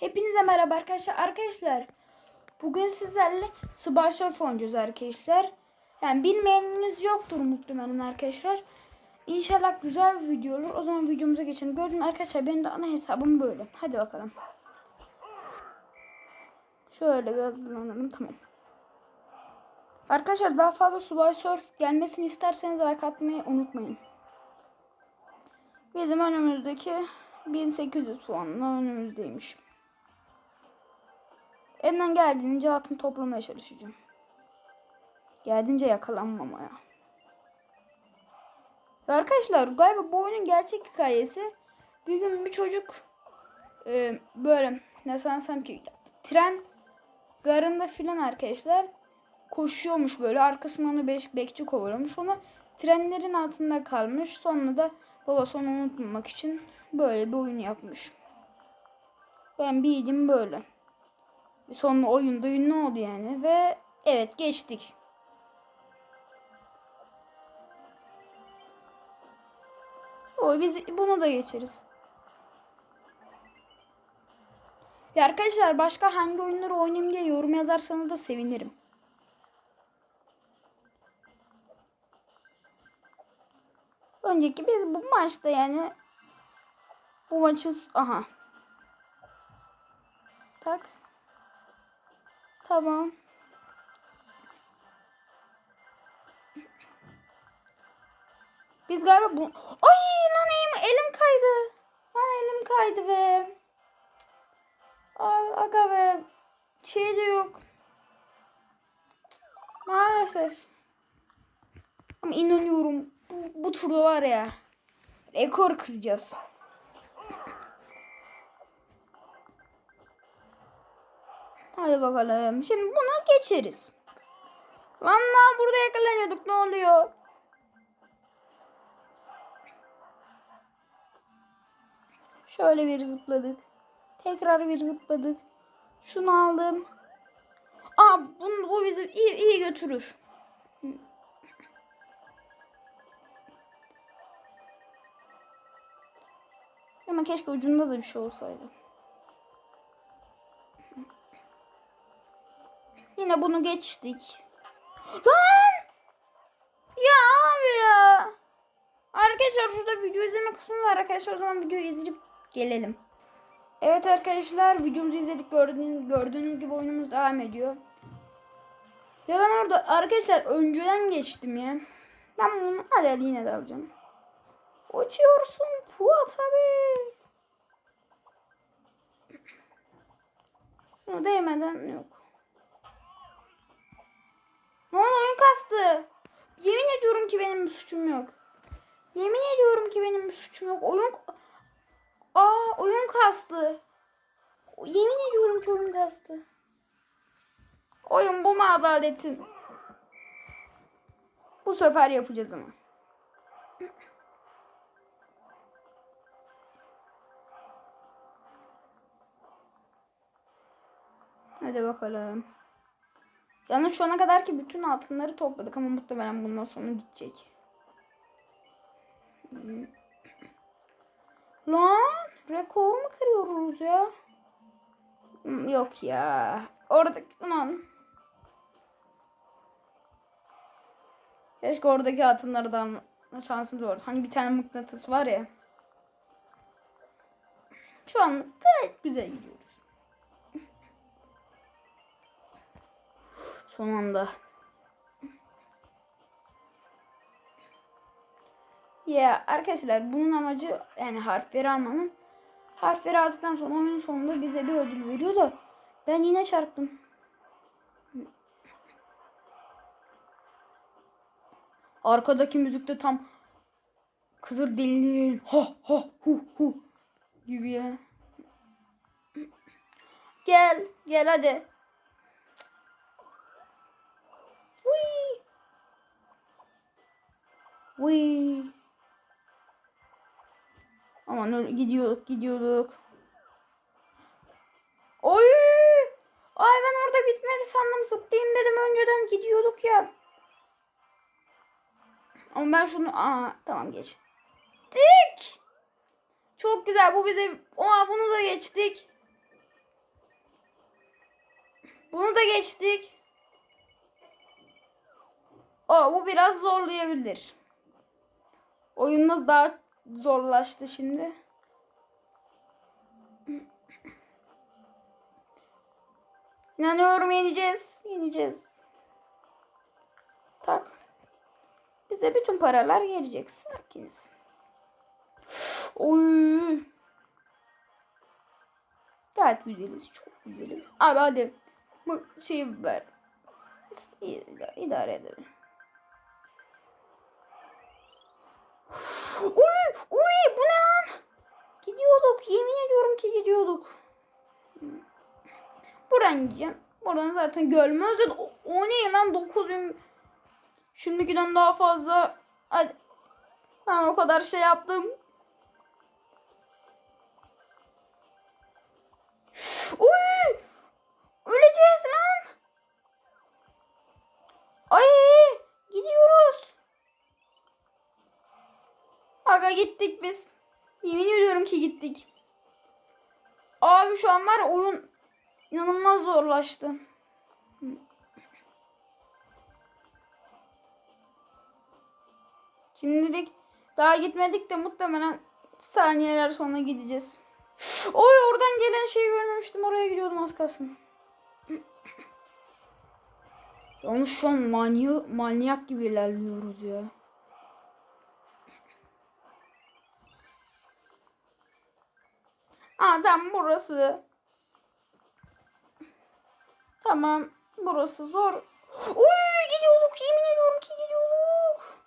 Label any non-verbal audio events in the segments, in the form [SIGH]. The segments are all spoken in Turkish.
Hepinize merhaba arkadaşlar. Arkadaşlar bugün sizlerle Subway Surf oynayacağız arkadaşlar. Yani bilmeyeniniz yoktur muhtemelen arkadaşlar. İnşallah güzel bir video olur. O zaman videomuza geçelim. Gördüğünüz arkadaşlar benim de ana hesabım böyle. Hadi bakalım. Şöyle bir hazırlanalım. Tamam. Arkadaşlar daha fazla Subway Surf gelmesini isterseniz like atmayı unutmayın. Bizim önümüzdeki 1800 puanla önümüzdeymiş. Elimden geldiğince altın toplamaya çalışacağım. Geldiğince yakalanmamaya. Ya arkadaşlar galiba bu oyunun gerçek hikayesi bir gün bir çocuk e, böyle ne sansam ki tren garında filan arkadaşlar koşuyormuş böyle arkasından da beş, bekçi kovalıyormuş ona trenlerin altında kalmış sonra da babası onu unutmamak için böyle bir oyun yapmış. Ben bildim böyle. Sonra oyunda ünlü oldu yani ve evet geçtik. O biz bunu da geçeriz. Ya arkadaşlar başka hangi oyunları oynayayım diye yorum yazarsanız da sevinirim. Önceki biz bu maçta yani bu maçın aha tak Tamam. Biz galiba bu... Ay lan elim, kaydı. Lan elim kaydı be. Ay, aga be. Şey de yok. Maalesef. Ama inanıyorum. Bu, bu turda var ya. Rekor kıracağız. Hadi bakalım. Şimdi buna geçeriz. Lan burada yakalanıyorduk. Ne oluyor? Şöyle bir zıpladık. Tekrar bir zıpladık. Şunu aldım. Aa bu, bu bizi iyi, iyi götürür. Ama keşke ucunda da bir şey olsaydı. Yine bunu geçtik. Lan! Ya abi ya. Arkadaşlar şurada video izleme kısmı var arkadaşlar. O zaman videoyu izleyip gelelim. Evet arkadaşlar videomuzu izledik. Gördüğünüz, gördüğünüz gibi oyunumuz devam ediyor. Ya ben orada arkadaşlar önceden geçtim ya. Ben bunu hadi, yine de alacağım. Uçuyorsun Fuat abi. Bunu değmeden yok. Oldu oyun kastı. Yemin ediyorum ki benim bir suçum yok. Yemin ediyorum ki benim bir suçum yok. Oyun Aa oyun kastı. Yemin ediyorum ki oyun kastı. Oyun bu mu adaletin? Bu sefer yapacağız ama. [CLEARS THROAT] Hadi bakalım. Yalnız şu ana kadar ki bütün altınları topladık ama muhtemelen bundan sonra gidecek. Hmm. Lan rekor mu kırıyoruz ya? Hmm, Yok ya. Oradaki lan. Keşke oradaki altınlardan şansımız olurdu. Hani bir tane mıknatıs var ya. Şu an gayet güzel gidiyoruz. Son anda. Ya arkadaşlar bunun amacı yani harfleri almanın. Harfleri aldıktan sonra oyunun sonunda bize bir ödül veriyor da ben yine çarptım. Arkadaki müzikte tam Kızır delilerin ha ha hu hu gibi ya. Gel gel hadi. Wee. Aman öyle gidiyorduk gidiyorduk. Oy! Ay ben orada bitmedi sandım zıplayayım dedim önceden gidiyorduk ya. Ama ben şunu aa tamam geçtik. Çok güzel bu bize Aa bunu da geçtik. Bunu da geçtik. O bu biraz zorlayabilir. Oyunumuz daha zorlaştı şimdi. İnanıyorum yeneceğiz. Yeneceğiz. Tak. Bize bütün paralar gelecek. Sakiniz. Oy. Gayet güzeliz. Çok güzeliz. Abi hadi. Bu şeyi ver. İdare edelim. Uy, uy bu ne lan? Gidiyorduk. Yemin ediyorum ki gidiyorduk. Buradan gideceğim. Buradan zaten görmezdi. O, o ne lan 9000 Şimdikiden daha fazla. Hadi. Lan o kadar şey yaptım. Aga gittik biz. Yemin ediyorum ki gittik. Abi şu an var oyun inanılmaz zorlaştı. Şimdilik daha gitmedik de muhtemelen saniyeler sonra gideceğiz. Oy oradan gelen şeyi görmemiştim. Oraya gidiyordum az kalsın. Yalnız şu an manyak, manyak gibi ilerliyoruz ya. Aa tamam burası. Tamam burası zor. Uy gidiyorduk yemin ediyorum ki gidiyorduk.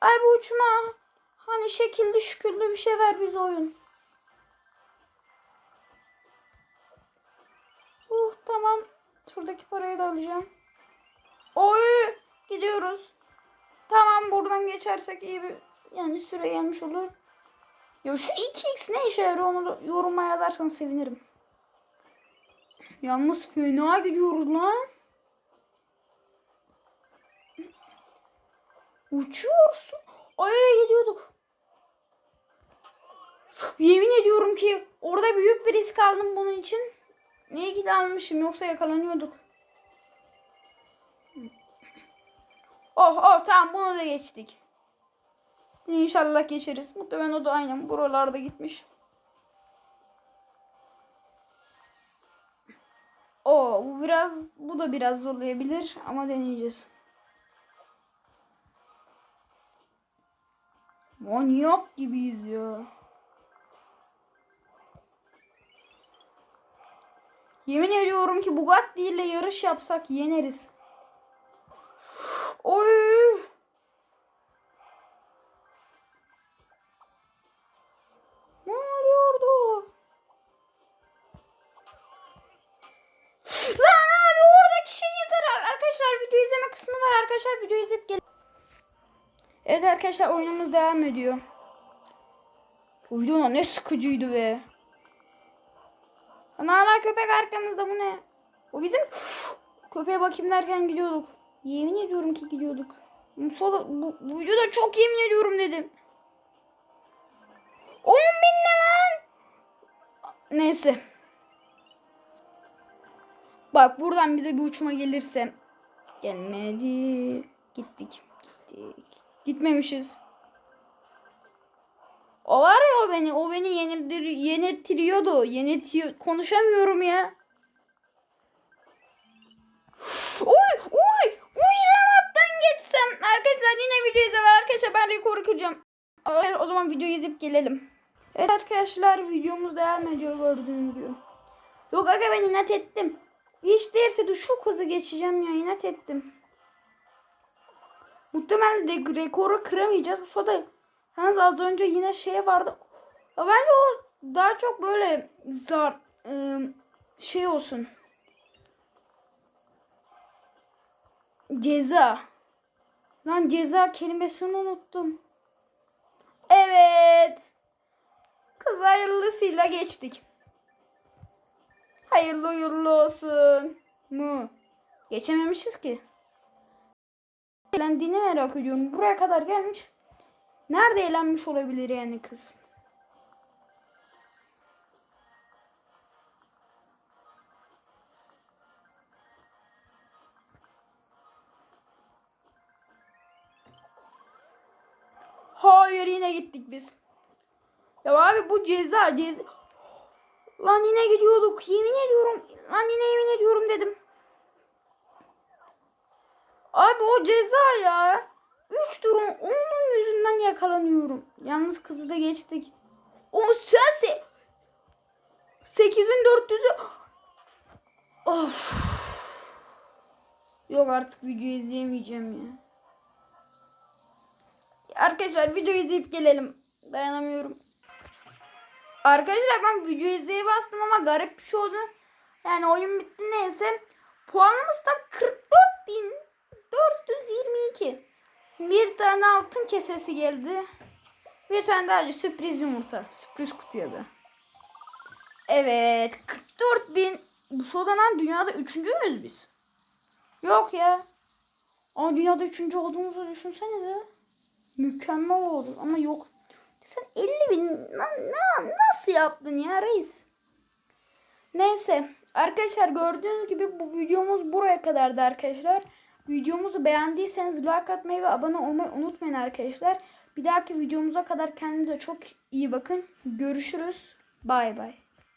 Ay bu uçma. Hani şekilli şükürlü bir şey ver bize oyun. Uh tamam. Şuradaki parayı da alacağım. Oy gidiyoruz. Tamam buradan geçersek iyi bir yani süre gelmiş olur. Ya şu 2x ne işe yarıyor onu yoruma yazarsanız sevinirim. Yalnız fena gidiyoruz lan. Uçuyorsun. Ay gidiyorduk. Yemin ediyorum ki orada büyük bir risk aldım bunun için. Niye ki almışım yoksa yakalanıyorduk. Oh oh tamam bunu da geçtik. İnşallah geçeriz. Muhtemelen o da aynen buralarda gitmiş. O bu biraz bu da biraz zorlayabilir ama deneyeceğiz. Manyak gibiyiz ya. Yemin ediyorum ki Bugatti ile yarış yapsak yeneriz. Oy! Arkadaşlar video izleyip gel. Evet arkadaşlar oyunumuz devam ediyor. Bu video ne sıkıcıydı be. Ana köpek arkamızda bu ne? O bizim köpeğe bakayım derken gidiyorduk. Yemin ediyorum ki gidiyorduk. Sonra bu, bu videoda çok yemin ediyorum dedim. 10 bin ne lan? Neyse. Bak buradan bize bir uçma gelirse. Gelmedi. Gittik. Gittik. Gitmemişiz. O var ya o beni. O beni yenildir, yeniltiriyordu. Yeniltiyor. Konuşamıyorum ya. Uy uy uy lan attan geçsem. Arkadaşlar yine video izle Arkadaşlar ben rekoru kıracağım. O zaman videoyu izleyip gelelim. Evet arkadaşlar videomuz devam ediyor gördüğünüz gibi. Yok aga ben inat ettim. Hiç değilse de şu hızı geçeceğim ya inat ettim. Muhtemelen de rekoru kıramayacağız. Bu sırada yalnız az önce yine şey vardı. Ya bence o daha çok böyle zar ıı, şey olsun. Ceza. Lan ceza kelimesini unuttum. Evet. Kız hayırlısıyla geçtik. Hayırlı uğurlu olsun. Mu. Geçememişiz ki. Eğlendiğini merak ediyorum. Buraya kadar gelmiş. Nerede eğlenmiş olabilir yani kız? Hayır yine gittik biz. Ya abi bu ceza ceza. Lan yine gidiyorduk. Yemin ediyorum. Lan yine yemin ediyorum dedim. Abi o ceza ya. Üç durum onun yüzünden yakalanıyorum. Yalnız kızı da geçtik. O sense 8400'ü Of. Yok artık video izleyemeyeceğim ya. Arkadaşlar video izleyip gelelim. Dayanamıyorum. Arkadaşlar ben video izleye bastım ama garip bir şey oldu. Yani oyun bitti neyse. Puanımız da 44.422. Bir tane altın kesesi geldi. Bir tane daha sürpriz yumurta. Sürpriz kutuya da. Evet. 44.000. Bu sodadan dünyada üçüncü müyüz biz? Yok ya. Ama dünyada üçüncü olduğumuzu düşünsenize. Mükemmel olur ama yok. Sen 50 bin na- na- nasıl yaptın ya reis? Neyse arkadaşlar gördüğünüz gibi bu videomuz buraya kadardı arkadaşlar. Videomuzu beğendiyseniz like atmayı ve abone olmayı unutmayın arkadaşlar. Bir dahaki videomuza kadar kendinize çok iyi bakın. Görüşürüz. Bay bay.